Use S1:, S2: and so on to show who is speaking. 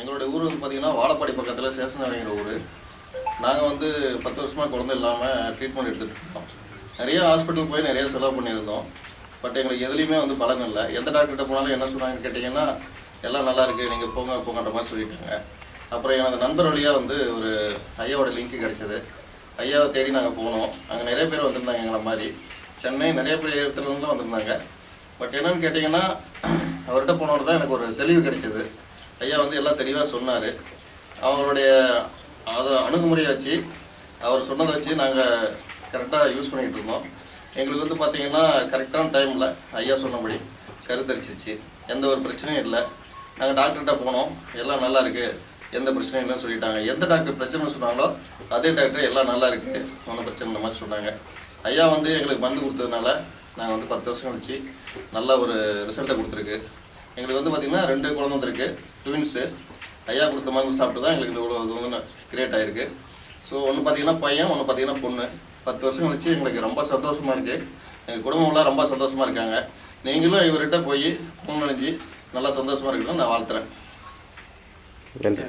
S1: எங்களுடைய ஊர் வந்து பார்த்தீங்கன்னா வாழப்பாடி பக்கத்தில் சேசனவைங்கிற ஊர். நாங்கள் வந்து பத்து வருஷமாக குழந்தை இல்லாமல் ட்ரீட்மெண்ட் எடுத்துகிட்டு இருக்கோம். நிறைய ஹாஸ்பிட்டல் போய் நிறைய செலவு பண்ணியிருந்தோம். பட் எங்களுக்கு எதுலேயுமே வந்து பலன் இல்லை. எந்த டாக்டர்கிட்ட போனாலும் என்ன சொன்னாங்கன்னு கேட்டிங்கன்னா எல்லாம் நல்லா இருக்குது நீங்கள் போங்க போங்கன்ற மாதிரி சொல்லிட்டாங்க. அப்புறம் எனது நண்பர் வழியாக வந்து ஒரு ஐயாவோட லிங்க் கிடைச்சது. ஐயாவை தேடி நாங்கள் போனோம். அங்கே நிறைய பேர் வந்திருந்தாங்க எங்களை மாதிரி. சென்னை நிறைய பேர் இடத்துல வந்திருந்தாங்க. பட் என்னென்னு கேட்டிங்கன்னா அவர்கிட்ட போனவர் தான் எனக்கு ஒரு தெளிவு கிடைச்சது. ஐயா வந்து எல்லாம் தெளிவாக சொன்னார். அவங்களுடைய அதை அணுகுமுறையை வச்சு அவர் சொன்னதை வச்சு நாங்கள் கரெக்டாக யூஸ் பண்ணிகிட்டு இருந்தோம். எங்களுக்கு வந்து பார்த்தீங்கன்னா கரெக்டான டைமில் ஐயா சொன்னபடி கருத்தரிச்சிச்சு எந்த ஒரு பிரச்சனையும் இல்லை. நாங்கள் டாக்டர்கிட்ட போனோம். எல்லாம் நல்லா இருக்குது எந்த பிரச்சனையும் இல்லைன்னு சொல்லிட்டாங்க. எந்த டாக்டர் பிரச்சனை சொன்னாங்களோ அதே டாக்டர் எல்லாம் நல்லா இருக்குது ஒன்றும் பிரச்சனை இல்லை மாதிரி சொன்னாங்க. ஐயா வந்து எங்களுக்கு மருந்து கொடுத்ததுனால நாங்கள் வந்து பத்து வருஷம் கழிச்சு நல்ல ஒரு ரிசல்ட்டை கொடுத்துருக்கு. எங்களுக்கு வந்து பார்த்திங்கன்னா ரெண்டு குழந்தை வந்திருக்கு. ட்வின்ஸு ஐயா கொடுத்த மருந்து சாப்பிட்டு தான் எங்களுக்கு இந்த இவ்வளோ இது வந்து கிரியேட் ஆகிருக்கு ஸோ ஒன்று பார்த்தீங்கன்னா பையன் ஒன்று பார்த்தீங்கன்னா பொண்ணு. பத்து வருஷம் கழிச்சு எங்களுக்கு ரொம்ப சந்தோஷமாக இருக்குது எங்கள் குடும்பம்லாம் ரொம்ப சந்தோஷமாக இருக்காங்க. நீங்களும் இவர்கிட்ட போய் முன்னணிஞ்சு நல்லா சந்தோஷமாக இருக்கணும்னு நான் வாழ்த்துறேன்.
S2: நன்றி.